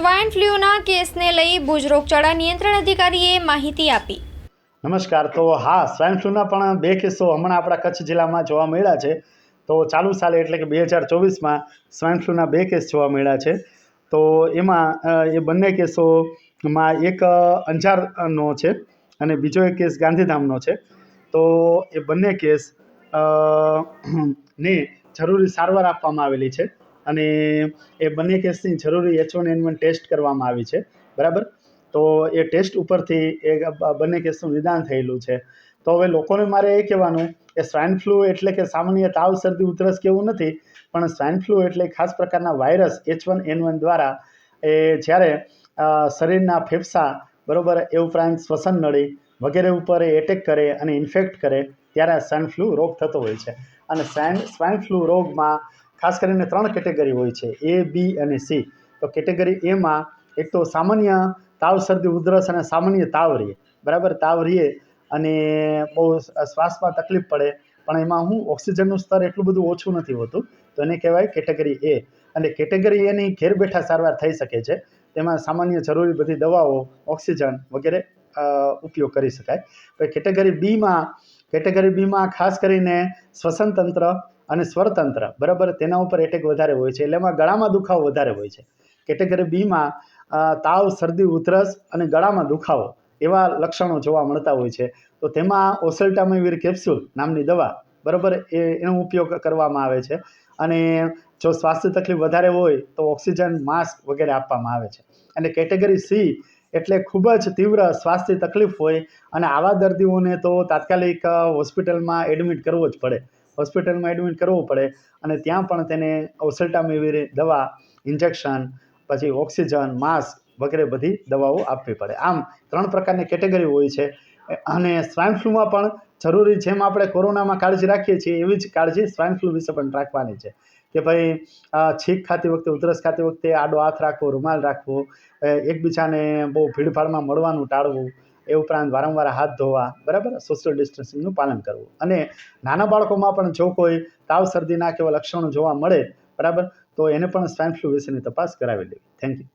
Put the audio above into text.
Swine ફ્લૂના કેસને લઈ ભુજ રોગચાળા નિયંત્રણ અધિકારીએ માહિતી આપી. નમસ્કાર, તો હા સ્વાઇન ફ્લૂના પણ બે કિસ્સો હમણાં આપણા કચ્છ જિલ્લામાં જોવા મળ્યા છે. તો ચાલુ સાલે એટલે કે બે હજાર ચોવીસમાં સ્વાઇન ફ્લૂના બે કેસ જોવા મળ્યા છે. તો એમાં એ બંને કેસોમાં એક અંજારનો છે અને બીજો એક કેસ ગાંધીધામનો છે. તો એ બંને કેસ ને જરૂરી સારવાર આપવામાં આવેલી છે. અને એ બંને કેસની જરૂરી H one N one test કરવામાં આવી છે. બરાબર? તો એ ટેસ્ટ ઉપરથી એ બંને કેસનું નિદાન થયેલું છે. તો હવે લોકોને મારે એ કહેવાનું, કે સ્વાઇન ફ્લૂ એટલે કે સામાન્ય તાવ, શરદી, ઉધરસ કેવું નથી, પણ સ્વાઇન ફ્લૂ એટલે ખાસ પ્રકારના virus H one N one દ્વારા એ જ્યારે શરીરના ફેફસા, બરાબર, એ ઉપરાંત શ્વસન નળી વગેરે ઉપર એ એટેક કરે અને ઇન્ફેક્ટ કરે, ત્યારે સ્વાઇન ફ્લૂ રોગ થતો હોય છે. અને સ્વાઇન સ્વાઇન ફ્લૂ રોગમાં ખાસ કરીને ત્રણ કેટેગરી હોય છે એ બી અને સી તો કેટેગરી એમાં એક તો સામાન્ય તાવ, શરદી, ઉધરસ અને સામાન્ય તાવ રહીએ બરાબર? તાવ રહીએ અને બહુ શ્વાસમાં તકલીફ પડે. પણ એમાં હું ઓક્સિજનનું સ્તર એટલું બધું ઓછું નથી હોતું. તો એને કહેવાય કેટેગરી એ અને કેટેગરી એની ઘેર બેઠા સારવાર થઈ શકે છે. તેમાં સામાન્ય જરૂરી બધી દવાઓ, ઓક્સિજન વગેરે ઉપયોગ કરી શકાય. પછી કેટેગરી બીમાં કેટેગરી બીમાં ખાસ કરીને શ્વસન તંત્ર અને સ્વરતંત્ર, બરાબર? તેના ઉપર એટેક વધારે હોય છે. એટલે એમાં ગળામાં દુખાવો વધારે હોય છે. કેટેગરી બીમાં તાવ, શરદી, ઉધરસ અને ગળામાં દુખાવો એવા લક્ષણો જોવા મળતા હોય છે. તો તેમાં ઓસેલ્ટામિવિર કેપ્સ્યુલ નામની દવા, બરાબર? એ, એનો ઉપયોગ કરવામાં આવે છે. અને જો સ્વાસ્થ્ય તકલીફ વધારે હોય, તો ઓક્સિજન, માસ્ક વગેરે આપવામાં આવે છે. અને કેટેગરી સી એટલે ખૂબ જ તીવ્ર સ્વાસ્થ્ય તકલીફ હોય અને આવા દર્દીઓને તો તાત્કાલિક હોસ્પિટલમાં એડમિટ કરવો જ પડે. હોસ્પિટલમાં એડમિટ કરવું પડે અને ત્યાં પણ તેને ઓસેલ્ટામિવિર દવા, ઇન્જેક્શન, પછી ઓક્સિજન, માસ્ક વગેરે બધી દવાઓ આપવી પડે. આમ ત્રણ પ્રકારની કેટેગરી હોય છે. અને સ્વાઇન ફ્લૂમાં પણ જરૂરી જેમ આપણે કોરોનામાં કાળજી રાખીએ છીએ એવી જ કાળજી સ્વાઇન ફ્લૂ વિશે પણ રાખવાની છે. કે ભાઈ છીંક ખાતી વખતે, ઉધરસ ખાતી વખતે આડો હાથ રાખવો, રૂમાલ રાખવો એકબીજાને બહુ ભીડભાડમાં મળવાનું ટાળવું એ ઉપરાંત વારંવાર હાથ ધોવા, બરાબર? સોશિયલ ડિસ્ટન્સિંગનું પાલન કરવું. અને નાના બાળકોમાં પણ જો કોઈ તાવ શરદીના કેવા લક્ષણો જોવા મળે, બરાબર? તો એને પણ સ્વાઇન ફ્લૂ વિશેની તપાસ કરાવી લેવી. Thank you